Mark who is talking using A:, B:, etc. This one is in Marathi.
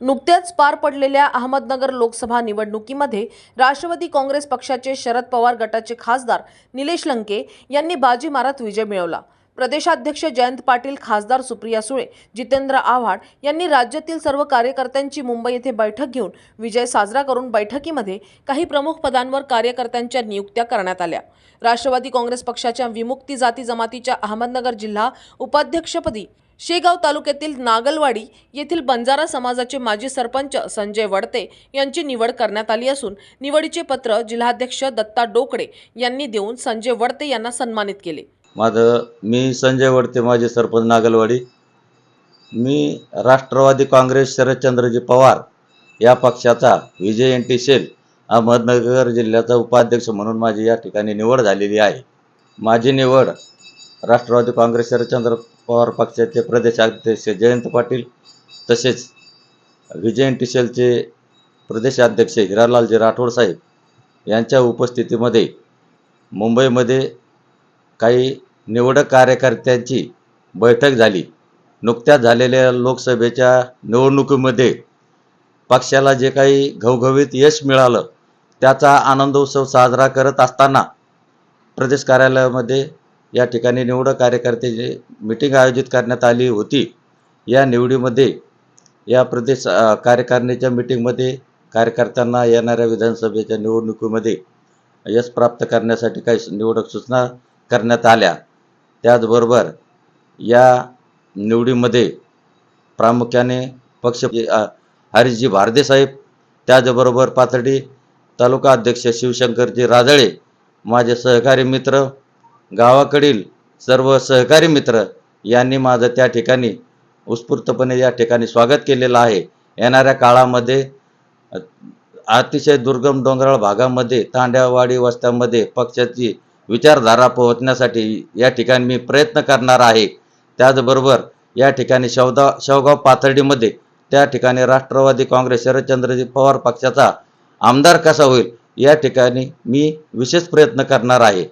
A: नुकत्याच पार पडलेल्या अहमदनगर लोकसभा निवडणुकीमध्ये राष्ट्रवादी काँग्रेस पक्षाचे शरद पवार गटाचे खासदार निलेश लंके यांनी बाजी मारत विजय मिळवला. प्रदेशाध्यक्ष जयंत पाटील खासदार सुप्रिया सुळे जितेंद्र आव्हाड यांनी राज्यातील सर्व कार्यकर्त्यांची मुंबई येथे बैठक घेऊन विजय साजरा करून बैठकीमध्ये काही प्रमुख पदांवर कार्यकर्त्यांच्या नियुक्त्या करण्यात आल्या. राष्ट्रवादी काँग्रेस पक्षाच्या विमुक्ती जाती जमातीच्या अहमदनगर जिल्हा उपाध्यक्षपदी शेगाव तालुक्यातील नागलवाडी येथील बंजारा समाजाचे माजी सरपंच संजय वडते यांची निवड करण्यात आली असून निवडीचे पत्र जिल्हाध्यक्ष दत्ता डोकडे यांनी देऊन संजय वडते यांना सन्मानित केले.
B: माझं मी संजय वडते माझे सरपंच नागलवाडी. मी राष्ट्रवादी काँग्रेस शरदचंद्रजी पवार या पक्षाचा विजय एन टी सेल अहमदनगर जिल्ह्याचा उपाध्यक्ष म्हणून माझी या ठिकाणी निवड झालेली आहे. माझी निवड राष्ट्रवादी काँग्रेस शरदचंद्र पवार पक्षाचे प्रदेशाध्यक्ष जयंत पाटील तसेच विजय एन टी सेलचे प्रदेशाध्यक्ष हिरालालजी राठोड साहेब यांच्या उपस्थितीमध्ये मुंबईमध्ये काही निवडक कार्यकर्त्यांची बैठक झाली. नुकत्याच झालेल्या लोकसभेच्या निवडणुकीमध्ये पक्षाला जे काही घवघवीत यश मिळालं त्याचा आनंदोत्सव साजरा करत असताना प्रदेश कार्यालयामध्ये या ठिकाणी निवडक कार्यकर्त्याची मिटिंग आयोजित करण्यात आली होती. या निवडीमध्ये या प्रदेश कार्यकारिणीच्या मिटिंगमध्ये कार्यकर्त्यांना येणाऱ्या विधानसभेच्या निवडणुकीमध्ये यश प्राप्त करण्यासाठी काही निवडक सूचना करण्यात आल्या. त्याचबरोबर या निवडीमध्ये प्रामुख्याने पक्ष हरिजी हरीशजी त्याचबरोबर पाथर्डी तालुका अध्यक्ष शिवशंकरजी राजळे माझे सहकारी मित्र गावाकडील सर्व सहकारी मित्र यांनी माझं त्या ठिकाणी उत्स्फूर्तपणे या ठिकाणी स्वागत केलेलं आहे. येणाऱ्या काळामध्ये अतिशय दुर्गम डोंगराळ भागामध्ये तांड्यावाडी वस्त्यामध्ये पक्षाची विचारधारा पोहोचण्यासाठी या ठिकाणी मी प्रयत्न करणार आहे. त्याचबरोबर या ठिकाणी शवदा शेवगाव पाथर्डीमध्ये त्या ठिकाणी राष्ट्रवादी काँग्रेस शरदचंद्रजी पवार पक्षाचा आमदार कसा होईल या ठिकाणी मी विशेष प्रयत्न करणार आहे.